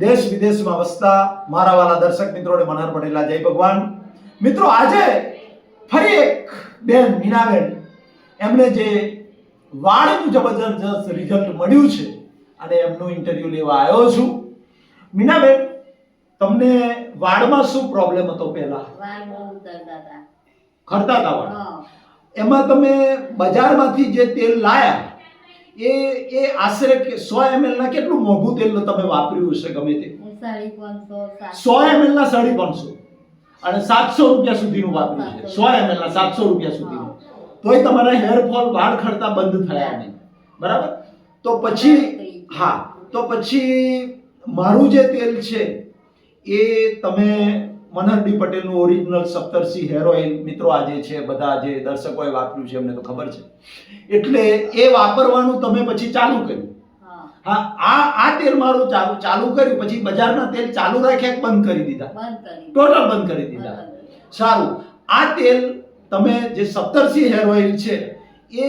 દેશ વિદેશમાં વસતા મારા વાલા દર્શક મિત્રોને મનહર પટેલા જય ભગવાન. મિત્રો આજે ફરી એક બેન મીનાબેન એમને જે વાળનું જબરજસ્ત રિઝલ્ટ મળ્યું છે અને એમનું ઇન્ટરવ્યુ લેવા આવ્યો છું. મીનાબેન તમને વાળમાં શું પ્રોબ્લેમ હતો પહેલા? ખરતા હતા વાળ એમાં તમે બજારમાંથી જે તેલ લાયા એ એ આશરે કે સો એમએલ ના કેટલું મોંઘું તેલ તમે વાપર્યું હશે ગમે તે? સો એમએલ ના સાડી પાંચસો. અને સાતસો રૂપિયા સુધીનું વાપર્યું છે. સો એમએલ ના સાતસો રૂપિયા સુધીનું. તોય તમારા હેરફોલ વાળ ખરતા બંધ થયા નહીં. બરાબર? તો પછી હા તો પછી મારું જે તેલ છે એ તમે મનહર ડી પટેલનું ઓરિજિનલ સપ્તરસી હેર ઓઇલ મિત્રો આજે છે બધા જે દર્શકોએ વાપર્યું છે એમને તો ખબર છે. એટલે એ વાપરવાનું તમે પછી ચાલુ કર્યું. હા. આ આ તેલ મારું ચાલુ ચાલુ કર્યું પછી બજારના તેલ ચાલુ રાખ્યા બંધ કરી દીધા? ટોટલ બંધ કરી દીધા. સારું. આ તેલ તમે જે સપ્તરસી હેર ઓઇલ છે એ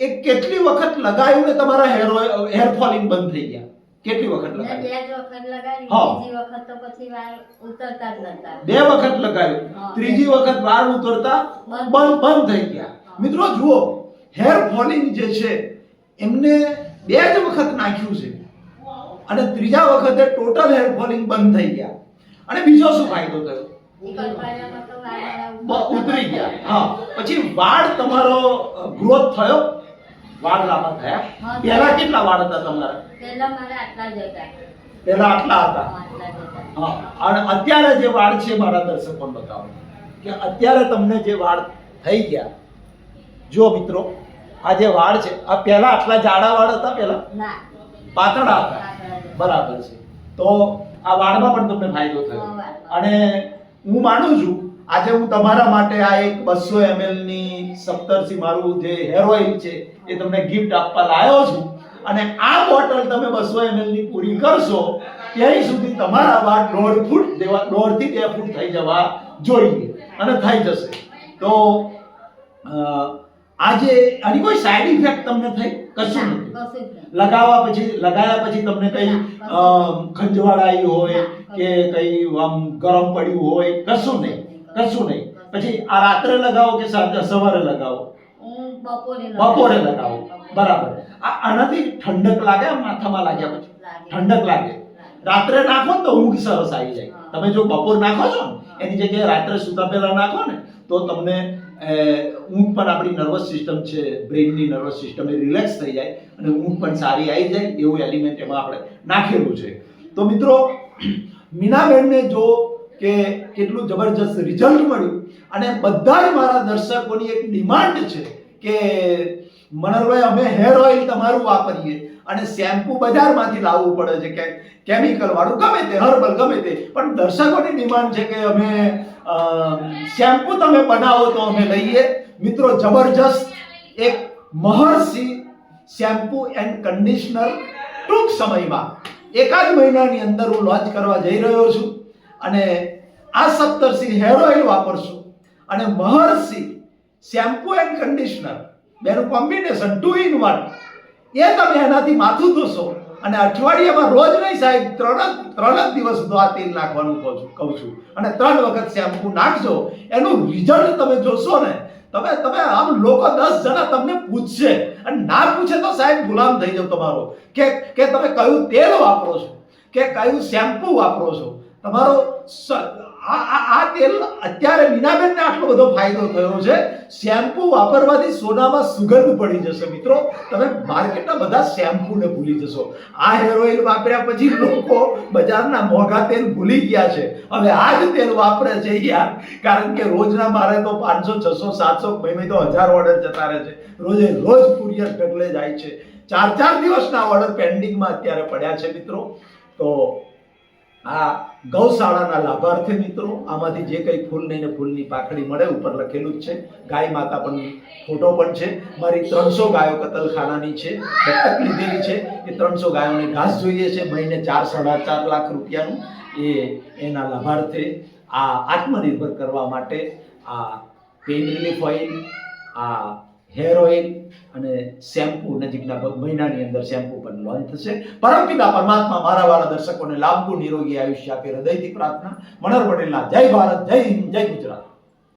એ કેટલી વખત લગાવ્યું ને તમારા હેર હેર ફોલિંગ બંધ થઈ ગયા? કેટલી વખત લગાવ્યું બે વખત લગાડી બીજી વખત તો પછી વાળ ઉતરતા જ નતા. બે વખત લગાવ્યું ત્રીજી વખત વાળ ઉતરતા બંધ. બંધ થઈ ગયા. મિત્રો જુઓ હેર ફોલિંગ જે છે એમને બે જ વખત નાખ્યું છે. અને ત્રીજા વખતે ટોટલ હેર ફોલિંગ બંધ થઈ ગયા. અને બીજો શું ફાયદો થયો? ઉતરી ગયા. હા. પછી વાળ તમારો ગ્રોથ થયો? વાળ લાંબા થયા પહેલા કેટલા વાળ હતા તમારા? પહેલા મારા આટલા જ હતા. પહેલા આટલા હતા? હા, અને અત્યારે જે વાળ છે મારા દર્શકોને બતાવો. કે અત્યારે તમને જે વાળ થઈ ગયા. જો મિત્રો આ જે વાળ છે આ પહેલા આટલા જાડા વાળ હતા પહેલા? પાતળા હતા. બરાબર છે. તો આ વાળમાં પણ તમને ફાયદો થયો. અને હું માનું છું આજે હું તમારા માટે આ એક બસો એમએલની સપ્તરસી મારું જે હેર ઓઇલ છે એ તમને ગિફ્ટ આપવા લાવ્યો છું. અને આ બોટલ તમે બસો એમએલની પૂરી કરશો ત્યાં સુધી તમારા વાળ દોઢ ફૂટ જેવા દોઢથી બે ફૂટ થઈ જવા જોઈએ અને થઈ જશે. તો આજે આની કોઈ સાઈડ ઇફેક્ટ તમને થઈ? કશું નથી. નહીં. લગાવવા પછી લગાયા પછી તમને કઈ ખંજવાળ આવી હોય કે કઈ આમ ગરમ પડ્યું હોય કશું નહીં. કશું નહીં. પછી આ રાત્રે લગાવો કે સવારે લગાવો? બપોરે લગાવો. બરાબર. આ આનાથી ઠંડક લાગે માથામાં લાગ્યા પછી? ઠંડક લાગે. રાત્રે નાખો ને તો ઊંઘ સરસ આવી જાય. તમે જો બપોર નાખો છો ને એની જગ્યાએ રાત્રે સુતા પહેલા નાખો ને તો તમને ઊંઘ પણ આપણી નર્વસ સિસ્ટમ છે બ્રેઇનની નર્વસ સિસ્ટમ એ રિલેક્સ થઈ જાય અને ઊંઘ પણ સારી આવી જાય એવું એલિમેન્ટ એમાં આપણે નાખેલું છે. તો મિત્રો મીનાબેનને જો કે કેટલું જબરજસ્ત રિઝલ્ટ મળ્યું. અને બધા મારા દર્શકોની એક ડિમાન્ડ છે કે મનરભાઈ અમે હેર ઓઇલ તમારું વાપરીએ. અને શેમ્પુ બજારમાંથી લાવવું પડે છે. કે કેમિકલ વાળું ગમે તે હર્બલ ગમે તે. પણ દર્શકોની ડિમાન્ડ છે કે અમે શેમ્પુ તમે બનાવો તો અમે લઈએ. મિત્રો, જબરજસ્ત એક મહર્ષિ શેમ્પુ એન્ડ કન્ડિશનર ટૂંક સમયમાં. એકાદ મહિનાની અંદર હું લોન્ચ કરવા જઈ રહ્યો છું. અને આ સપ્તર્ષિ હેર ઓઇલ વાપરશું. અને મહર્ષિ શેમ્પુ એન્ડ કન્ડિશનર બેનું કોમ્બિનેશન ટુ ઇન વન. એ તમે એનાથી માથું ધોશો અને અઠવાડિયામાં રોજ નહીં સાહેબ, ત્રણ જ ત્રણ જ દિવસ સુધી આ તેલ નાખવાનું કહું છું કહું છું. અને ત્રણ વખત શેમ્પુ નાખજો. એનું રિઝલ્ટ તમે જોશો ને, તમે તમે આમ લોકો દસ જણા તમને પૂછશે. અને ના પૂછે તો સાહેબ ગુલામ થઈ જાવ તમારો. કે કે તમે કયું તેલ વાપરો છો? કે કયું શેમ્પુ વાપરો છો? તમારો આ તેલ અત્યારે મીનાબેનને આટલો બધો ફાયદો થયો છે. શેમ્પુ વાપરવાથી સોનામાં સુગંધ પડી જશે મિત્રો. તમે માર્કેટના બધા શેમ્પૂને ભૂલી જશો. આ હેર ઓઇલ વાપર્યા પછી લોકો બજારના મોંઘા તેલ ભૂલી ગયા છે. હવે આ જ તેલ વાપરે છે યાર. કારણ કે રોજના મારે તો પાંચસો, છસો, સાતસો મહિને તો હજાર ઓર્ડર જતા રહે છે. રોજે રોજ કુરિયર ઢગલે જાય છે. ચાર ચાર દિવસના ઓર્ડર પેન્ડિંગમાં અત્યારે પડ્યા છે મિત્રો. તો આ ગૌશાળાના લાભાર્થી મિત્રો, આમાંથી જે કંઈ ફૂલ નહીં ને ફૂલની પાખડી મળે ઉપર લખેલું જ છે. ગાય માતા પણ ફોટો પણ છે. મારી ત્રણસો ગાયો કતલખાનાની છે. દત્તક લીધેલી છે એ ત્રણસો ગાયોને ઘાસ જોઈએ છે. મહિને ચાર સાડા ચાર લાખ રૂપિયાનું એ એના લાભાર્થે આ આત્મનિર્ભર કરવા માટે આ પેઇન રિલીફ ઓઇલ, આ હેર ઓઇલ અને શેમ્પુ, નજીકના મહિનાની અંદર શેમ્પુ પણ લોન્ચ થશે. પરમપિતા પરમાત્મા મારા વાળા દર્શકોને લાંબુ નિરોગી આયુષ્ય આપે હૃદયથી પ્રાર્થના. મનોહર પટેલના, જય ભારત, જય હિન્દ, જય ગુજરાત.